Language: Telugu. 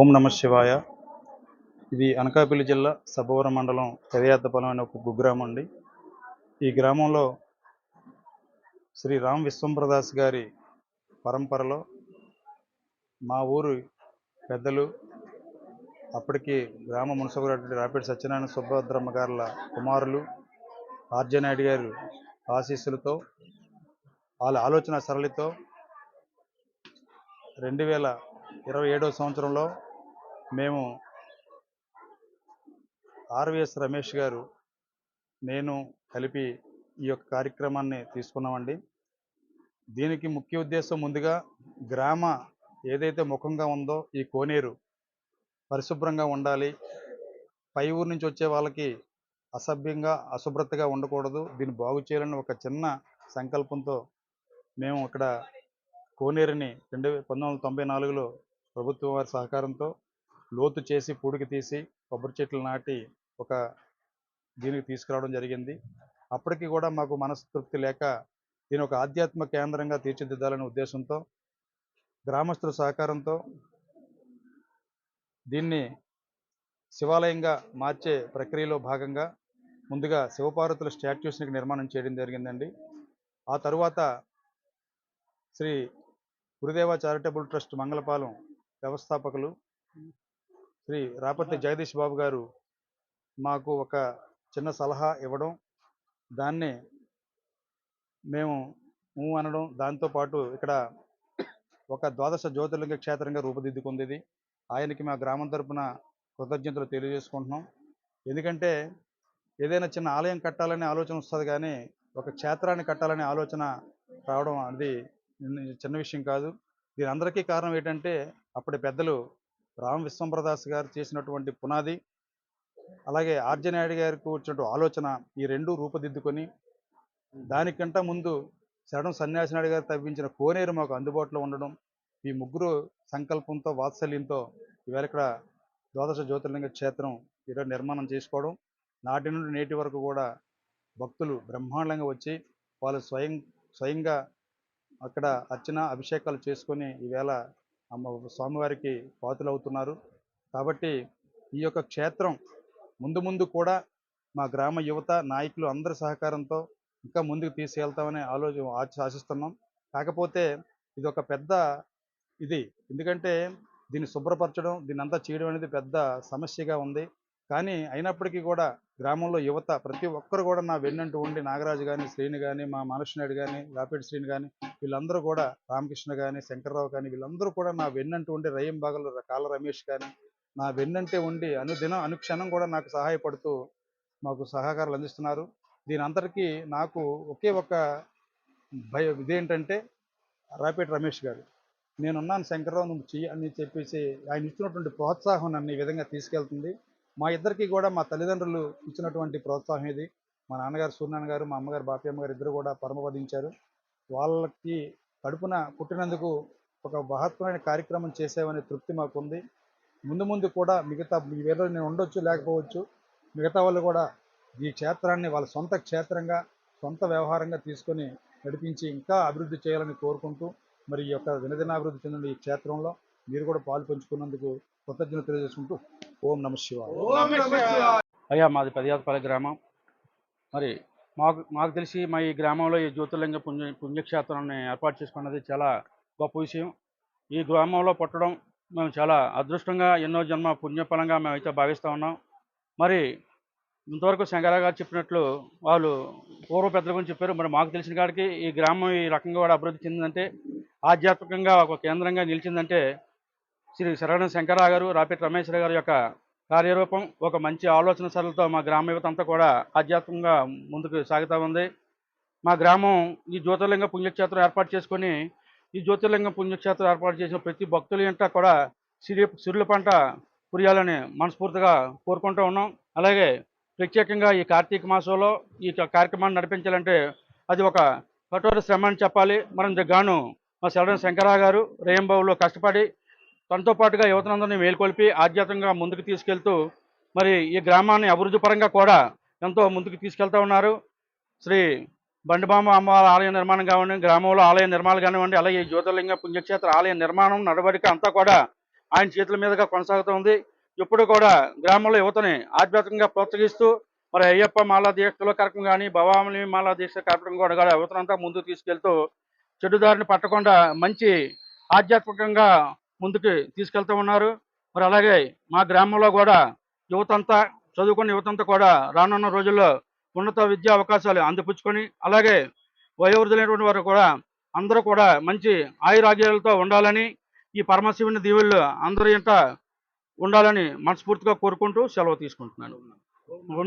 ఓం నమ శివాయ. ఇది అనకాపల్లి జిల్లా సభవరం మండలం పెదయాత్తపాలెం అనే ఒక కుగ్రామం అండి. ఈ గ్రామంలో శ్రీ రామ్ విశ్వంప్రదాస్ గారి పరంపరలో మా ఊరు పెద్దలు అప్పటికి గ్రామ మున్సిపల్ రాపిడి సత్యనారాయణ సుభద్రమ్మ గారుల కుమారులు ఆర్జనాయుడు గారు ఆశీస్సులతో వాళ్ళ ఆలోచన సరళితో రెండు వేల ఇరవై ఏడవ సంవత్సరంలో మేము ఆర్విఎస్ రమేష్ గారు నేను కలిపి ఈ యొక్క కార్యక్రమాన్ని తీసుకున్నామండి. దీనికి ముఖ్య ఉద్దేశం ముందుగా గ్రామ ఏదైతే ముఖంగా ఉందో ఈ కోనేరు పరిశుభ్రంగా ఉండాలి. పై ఊరు నుంచి వచ్చే వాళ్ళకి అసభ్యంగా అశుభ్రతగా ఉండకూడదు. దీన్ని బాగు చేయాలని ఒక చిన్న సంకల్పంతో మేము ఇక్కడ కోనేరుని రెండు పంతొమ్మిది వందల తొంభై నాలుగులో ప్రభుత్వం వారి సహకారంతో లోతు చేసి పూడికి తీసి కొబ్బరి చెట్లు నాటి ఒక దీనికి తీసుకురావడం జరిగింది. అప్పటికి కూడా మాకు మనస్తృప్తి లేక దీని ఒక ఆధ్యాత్మిక కేంద్రంగా తీర్చిదిద్దాలనే ఉద్దేశంతో గ్రామస్తుల సహకారంతో దీన్ని శివాలయంగా మార్చే ప్రక్రియలో భాగంగా ముందుగా శివపార్వతుల స్టాట్యూస్ని నిర్మాణం చేయడం జరిగిందండి. ఆ తరువాత శ్రీ గురుదేవ చారిటబుల్ ట్రస్ట్ మంగళపాలెం వ్యవస్థాపకులు శ్రీ రాపర్తి జగదీష్ బాబు గారు మాకు ఒక చిన్న సలహా ఇవ్వడం. దాన్ని మేము అనడం. దాంతోపాటు ఇక్కడ ఒక ద్వాదశ జ్యోతిర్లింగ క్షేత్రంగా రూపుదిద్దుకుంది ఆయనకి మా గ్రామం తరపున కృతజ్ఞతలు తెలియజేసుకుంటున్నాం. ఎందుకంటే ఏదైనా చిన్న ఆలయం కట్టాలనే ఆలోచన వస్తుంది కానీ ఒక క్షేత్రాన్ని కట్టాలనే ఆలోచన రావడం అది చిన్న విషయం కాదు. దీని అందరికీ కారణం ఏంటంటే అప్పటి పెద్దలు రామ్ విశ్వంప్రదాస్ గారు చేసినటువంటి పునాది అలాగే ఆర్జనాయుడు గారికి వచ్చినటువంటి ఆలోచన ఈ రెండు రూపుదిద్దుకొని దానికంట ముందు శరణం సన్యాసినాయుడు గారు తవ్వించిన కోనేరు మాకు అందుబాటులో ఉండడం ఈ ముగ్గురు సంకల్పంతో వాత్సల్యంతో ఇవాళ ఇక్కడ ద్వాదశ జ్యోతిర్లింగ క్షేత్రం ఈరోజు నిర్మాణం చేసుకోవడం నాటి నుండి నేటి వరకు కూడా భక్తులు బ్రహ్మాండంగా వచ్చి వాళ్ళు స్వయం స్వయంగా అక్కడ అర్చన అభిషేకాలు చేసుకొని ఈవేళ అమ్మ స్వామివారికి పాతులవుతున్నారు. కాబట్టి ఈ యొక్క క్షేత్రం ముందు ముందు కూడా మా గ్రామ యువత నాయకులు అందరి సహకారంతో ఇంకా ముందుకు తీసుకెళ్తామని ఆలోచన ఆశ- ఆశిస్తున్నాం. కాకపోతే ఇది ఒక పెద్ద ఇది. ఎందుకంటే దీన్ని శుభ్రపరచడం దీన్ని అంతా చేయడం అనేది పెద్ద సమస్యగా ఉంది. కానీ అయినప్పటికీ కూడా గ్రామంలో యువత ప్రతి ఒక్కరు కూడా నా వెన్నంటూ ఉండి నాగరాజు కానీ శ్రీని కానీ మా మానసనాయుడు కానీ రాపిడి శ్రీని కానీ వీళ్ళందరూ కూడా రామకృష్ణ కానీ శంకర్రావు కానీ వీళ్ళందరూ కూడా నా వెన్నంటూ ఉండి రయం బాగలు కాళ్ళ రమేష్ కానీ నా వెన్నంటే ఉండి అనుదినం అనుక్షణం కూడా నాకు సహాయపడుతూ మాకు సహకారాలు అందిస్తున్నారు. దీని అంతటికీ నాకు ఒకే ఒక భయ ఇదేంటంటే రాపేటి రమేష్ గారు. నేనున్నాను శంకర్రావు నువ్వు చెయ్యి అని చెప్పేసి ఆయన ఇచ్చినటువంటి ప్రోత్సాహం నన్ను ఈ విధంగా తీసుకెళ్తుంది. మా ఇద్దరికి కూడా మా తల్లిదండ్రులు ఇచ్చినటువంటి ప్రోత్సాహం ఇది. మా నాన్నగారు సూర్యనారాయణ గారు మా అమ్మగారు బాపయ్యమ్మ గారు ఇద్దరు కూడా పరమపదించారు వాళ్ళకి కడుపున పుట్టినందుకు ఒక మహత్వమైన కార్యక్రమం చేసామనే తృప్తి మాకుంది. ముందు ముందు కూడా మిగతా ఈ వేరే నేను ఉండొచ్చు లేకపోవచ్చు మిగతా వాళ్ళు కూడా ఈ క్షేత్రాన్ని వాళ్ళ సొంత క్షేత్రంగా సొంత వ్యవహారంగా తీసుకొని నడిపించి ఇంకా అభివృద్ధి చేయాలని కోరుకుంటూ మరి ఈ యొక్క దినదినాభివృద్ధి చెందిన ఈ క్షేత్రంలో మీరు కూడా పాలు పంచుకున్నందుకు కృతజ్ఞతలు తెలియజేసుకుంటూ ఓం నమ శివాయ. అయ్యా మాది పెదయాతపల్లి గ్రామం. మరి మాకు మాకు తెలిసి మా ఈ గ్రామంలో ఈ జ్యోతిర్లింగ పుణ్య పుణ్యక్షేత్రాన్ని ఏర్పాటు చేసుకున్నది చాలా గొప్ప విషయం. ఈ గ్రామంలో పుట్టడం మేము చాలా అదృష్టంగా ఎన్నో జన్మ పుణ్యఫలంగా మేమైతే భావిస్తూ ఉన్నాం. మరి ఇంతవరకు శంకరరావు గారు చెప్పినట్లు వాళ్ళు పూర్వ పెద్దల గురించి చెప్పారు. మరి మాకు తెలిసిన కాడికి ఈ గ్రామం ఈ రకంగా కూడా అభివృద్ధి చెందిందంటే ఆధ్యాత్మికంగా ఒక కేంద్రంగా నిలిచిందంటే శ్రీ శరణ శంకరరావు గారు రాపిటి రమేశ్వర గారి యొక్క కార్యరూపం ఒక మంచి ఆలోచన సరళతో మా గ్రామ యువత అంతా కూడా ఆధ్యాత్మికంగా ముందుకు సాగుతూ ఉంది. మా గ్రామం ఈ జ్యోతిర్లింగ పుణ్యక్షేత్రం ఏర్పాటు చేసుకొని ఈ జ్యోతిర్లింగ పుణ్యక్షేత్రం ఏర్పాటు చేసిన ప్రతి భక్తుల ఇంట కూడా సిరి సిరుల పంట కురియాలని మనస్ఫూర్తిగా కోరుకుంటూ ఉన్నాం. అలాగే ప్రత్యేకంగా ఈ కార్తీక మాసంలో ఈ కార్యక్రమాన్ని నడిపించాలంటే అది ఒక కఠోర శ్రమ అని చెప్పాలి. మనం గాను మా శరణ శంకరరావు గారు రేయంబాబులో కష్టపడి తనతో పాటుగా యువతనందరినీ మేల్కొల్పి ఆధ్యాత్మికంగా ముందుకు తీసుకెళ్తూ మరి ఈ గ్రామాన్ని అభివృద్ధి పరంగా కూడా ఎంతో ముందుకు తీసుకెళ్తా ఉన్నారు. శ్రీ బండిబామ అమ్మవారి ఆలయ నిర్మాణం కానివ్వండి గ్రామంలో ఆలయ నిర్మాణాలు కానివ్వండి అలాగే ఈ జ్యోతిర్లింగ పుణ్యక్షేత్ర ఆలయ నిర్మాణం నడవడిక అంతా కూడా ఆయన చేతుల మీదుగా కొనసాగుతూ ఉంది. ఇప్పుడు కూడా గ్రామంలో యువతని ఆధ్యాత్మికంగా ప్రోత్సహిస్తూ మరి అయ్యప్ప మాలా దీక్షలో కార్యక్రమం కానీ భవామలి మాలా దీక్ష కార్యక్రమం కూడా కూడా యువతనంతా ముందుకు తీసుకెళ్తూ చెడుదారిని పట్టకుండా మంచి ఆధ్యాత్మికంగా ముందుకు తీసుకెళ్తూ ఉన్నారు. మరి అలాగే మా గ్రామంలో కూడా యువతంతా చదువుకున్న యువతంతా కూడా రానున్న రోజుల్లో ఉన్నత విద్యా అవకాశాలు అందిపుచ్చుకొని అలాగే వయోవృద్ధులైనటువంటి వారు కూడా అందరూ కూడా మంచి ఆయురాగ్యాలతో ఉండాలని ఈ పరమశివుని దీవుల్లో అందరి ఇంట ఉండాలని మనస్ఫూర్తిగా కోరుకుంటూ సెలవు తీసుకుంటున్నాను.